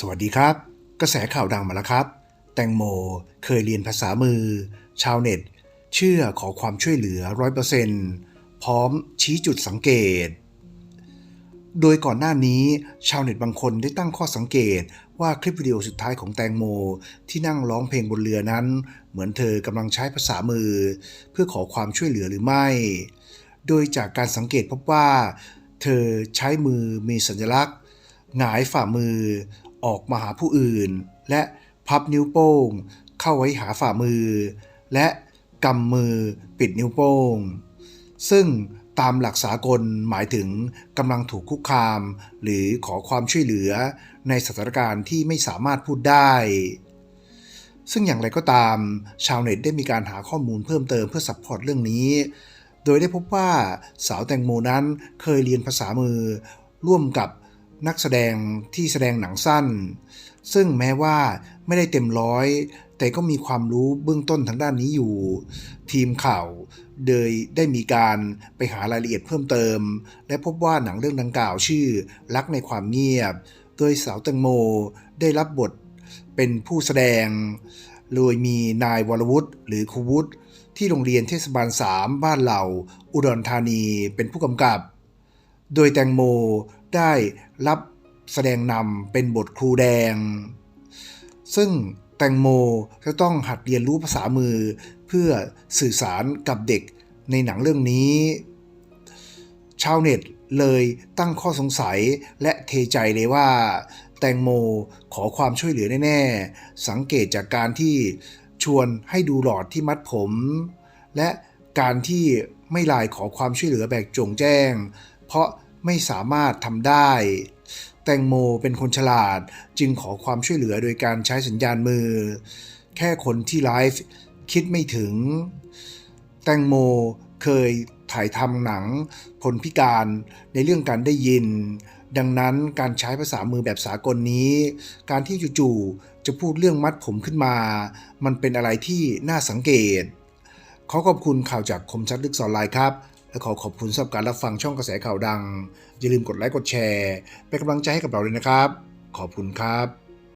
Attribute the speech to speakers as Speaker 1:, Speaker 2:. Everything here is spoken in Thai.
Speaker 1: สวัสดีครับ กระแสข่าวดังมาแล้วครับ แตงโมเคยเรียนภาษามือ ชาวเน็ต เชื่อขอความช่วยเหลือร้อยเปอร์เซนต์พร้อมชี้จุดสังเกต โดยก่อนหน้านี้ชาวเน็ตบางคนได้ตั้งข้อสังเกตว่าคลิปวิดีโอสุดท้ายของแตงโม ที่นั่งร้องเพลงบนเรือนั้น เหมือนเธอกำลังใช้ภาษามือ เพื่อขอความช่วยเหลือหรือไม่ โดยจากการสังเกตพบว่า เธอใช้มือมีสัญลักษณ์ หงายฝ่ามือ ออกมาหาผู้อื่น และพับนิ้วโป้ง เข้าไว้หาฝ่ามือ และกำมือปิดนิ้วโป้ง ซึ่งตามหลักสากลหมายถึงกำลังถูกคุกคาม หรือขอความช่วยเหลือในสถานการณ์ที่ไม่สามารถพูดได้ ซึ่งอย่างไรก็ตาม ชาวเน็ตได้มีการหาข้อมูลเพิ่มเติมเพื่อซัพพอร์ตเรื่องนี้ โดยได้พบว่าสาวแตงโมนั้นเคยเรียนภาษามือ ร่วมกับ นักแสดงที่แสดงหนังสั้น ซึ่งแม้ว่าไม่ได้เต็มร้อย แต่ก็มีความรู้เบื้องต้นทางด้านนี้อยู่ ทีมข่าวโดยได้มีการไปหารายละเอียดเพิ่มเติม และพบว่าหนังเรื่องดังกล่าวชื่อ รักในความเงียบ โดยสาวแตงโมได้รับบทเป็นผู้แสดง โดยมีนายวรวุฒิหรือครูวุฒิที่โรงเรียนเทศบาล 3 บ้านเหล่า อุดรธานีเป็นผู้กำกับ โดยแตงโมได้รับแสดงนำเป็นบทครูแดง ซึ่งแตงโมจะต้องหัดเรียนรู้ภาษามือเพื่อสื่อสารกับเด็กในหนังเรื่องนี้ ชาวเน็ตเลยตั้งข้อสงสัยและเทใจเลยว่า แตงโมขอความช่วยเหลือแน่ ๆ สังเกตจากการที่ชวนให้ดูหลอดที่มัดผม และการที่ไม่ลน์ขอความช่วยเหลือแบบจงแจ้ง เพราะไม่สามารถทำได้ แตงโมเป็นคนฉลาดจึงขอความช่วยเหลือโดยการใช้สัญญาณมือ แค่คนที่ไลฟ์คิดไม่ถึง แตงโมเคยถ่ายทำหนังคนพิการในเรื่องการได้ยิน ดังนั้นการใช้ภาษามือแบบสากลนี้ การที่จู่ๆจะพูดเรื่องมัดผมขึ้นมา มันเป็นอะไรที่น่าสังเกต ขอขอบคุณข่าวจากคมชัดลึกสอนไลน์ครับ และขอขอบคุณสำหรับการรับฟังช่องกระแสข่าวดัง อย่าลืมกดไลค์กดแชร์ เป็นกำลังใจให้กับเราเลยนะครับ ขอบคุณครับ